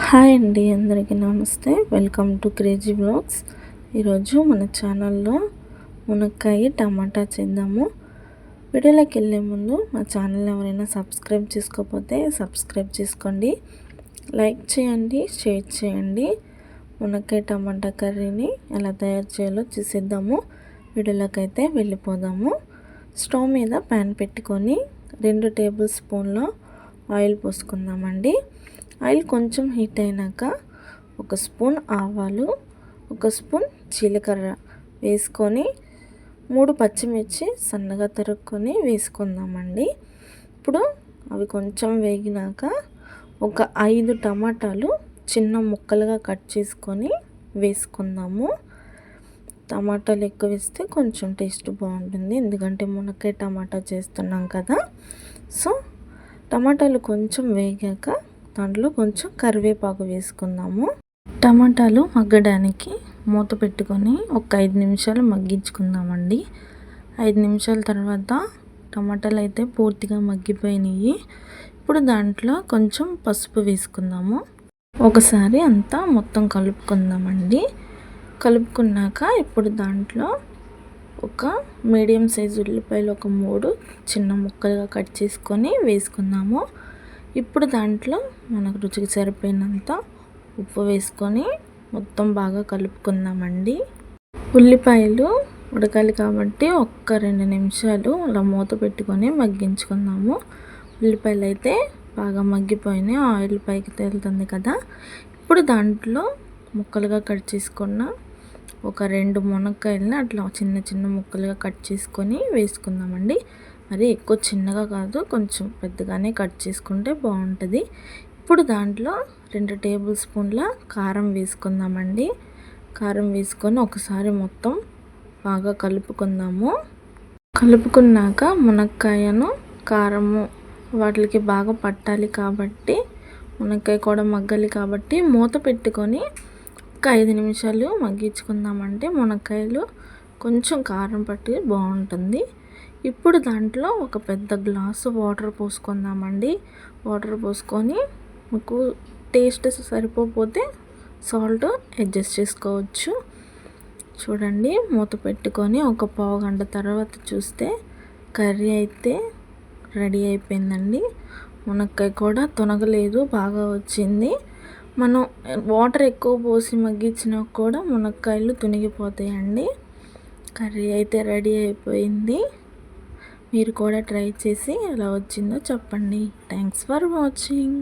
Hi అండి అందరికీ నమస్తే. Welcome to crazy blogs. ఈరోజు మన ఛానల్లో మునక్కాయ టమాటా చేద్దాము. వీడియోలోకి వెళ్ళే ముందు మా ఛానల్ ఎవరైనా సబ్స్క్రైబ్ చేసుకోకపోతే సబ్స్క్రైబ్ చేసుకోండి. లైక్ చేయండి షేర్ చేయండి. మునక్కాయ టమాటా కర్రీని ఎలా తయారు చేయాలో చూసేద్దాము. వీడియోలోకి అయితే వెళ్ళిపోదాము. స్టవ్ మీద ప్యాన్ పెట్టుకొని రెండు టేబుల్ స్పూన్లో ఆయిల్ పోసుకుందామండి. ఆయిల్ కొంచెం హీట్ అయినాక ఒక స్పూన్ ఆవాలు ఒక స్పూన్ జీలకర్ర వేసుకొని మూడు పచ్చిమిర్చి సన్నగా తరుక్కొని వేసుకుందామండి. ఇప్పుడు అవి కొంచెం వేగినాక ఒక ఐదు టమాటాలు చిన్న ముక్కలుగా కట్ చేసుకొని వేసుకుందాము. టమాటాలు ఎక్కువ వేస్తే కొంచెం టేస్ట్ బాగుంటుంది ఎందుకంటే మునక్కాయ టమాటా చేస్తున్నాం కదా. సో టమాటాలు కొంచెం వేగాక దాంట్లో కొంచెం కరివేపాకు వేసుకుందాము. టమాటాలు మగ్గడానికి మూత పెట్టుకొని ఒక ఐదు నిమిషాలు మగ్గించుకుందామండి. ఐదు నిమిషాల తర్వాత టమాటాలు అయితే పూర్తిగా మగ్గిపోయినాయి. ఇప్పుడు దాంట్లో కొంచెం పసుపు వేసుకుందాము. ఒకసారి అంతా మొత్తం కలుపుకుందామండి. కలుపుకున్నాక ఇప్పుడు దాంట్లో ఒక మీడియం సైజు ఉల్లిపాయలు ఒక మూడు చిన్న ముక్కలుగా కట్ చేసుకొని వేసుకుందాము. ఇప్పుడు దాంట్లో మనకు రుచికి సరిపోయినంత ఉప్పు వేసుకొని మొత్తం బాగా కలుపుకుందామండి. ఉల్లిపాయలు ఉడకాలి కాబట్టి ఒక్క రెండు నిమిషాలు అలా మూత పెట్టుకొని మగ్గించుకుందాము. ఉల్లిపాయలు అయితే బాగా మగ్గిపోయినాయి ఆయిల్ పైకి తేలుతుంది కదా. ఇప్పుడు దాంట్లో ముక్కలుగా కట్ చేసుకున్న ఒక రెండు మునక్కాయలని అట్లా చిన్న చిన్న ముక్కలుగా కట్ చేసుకొని వేసుకుందామండి. మరి ఎక్కువ చిన్నగా కాదు కొంచెం పెద్దగానే కట్ చేసుకుంటే బాగుంటుంది. ఇప్పుడు దాంట్లో రెండు టేబుల్ స్పూన్ల కారం వేసుకుందామండి. కారం వేసుకొని ఒకసారి మొత్తం బాగా కలుపుకుందాము. కలుపుకున్నాక మునక్కాయను కారము వాటికి బాగా పట్టాలి కాబట్టి మునక్కాయ కూడా మగ్గాలి కాబట్టి మూత పెట్టుకొని ఒక ఐదు నిమిషాలు మగ్గించుకుందామంటే మునక్కాయలు కొంచెం కారం పట్టి బాగుంటుంది. ఇప్పుడు దాంట్లో ఒక పెద్ద గ్లాసు వాటర్ పోసుకుందామండి. వాటర్ పోసుకొని మీకు టేస్ట్ సరిపోతే సాల్ట్ అడ్జస్ట్ చేసుకోవచ్చు. చూడండి మూత పెట్టుకొని ఒక పావు గంట తర్వాత చూస్తే కర్రీ అయితే రెడీ అయిపోయిందండి. మునక్కాయ కూడా తొనగలేదు బాగా వచ్చింది. మనం వాటర్ ఎక్కువ పోసి మగ్గించినా కూడా మునక్కాయలు తునిగిపోతాయండి. కర్రీ అయితే రెడీ అయిపోయింది. మీరు కూడా ట్రై చేసి ఎలా వచ్చిందో చెప్పండి. Thanks for watching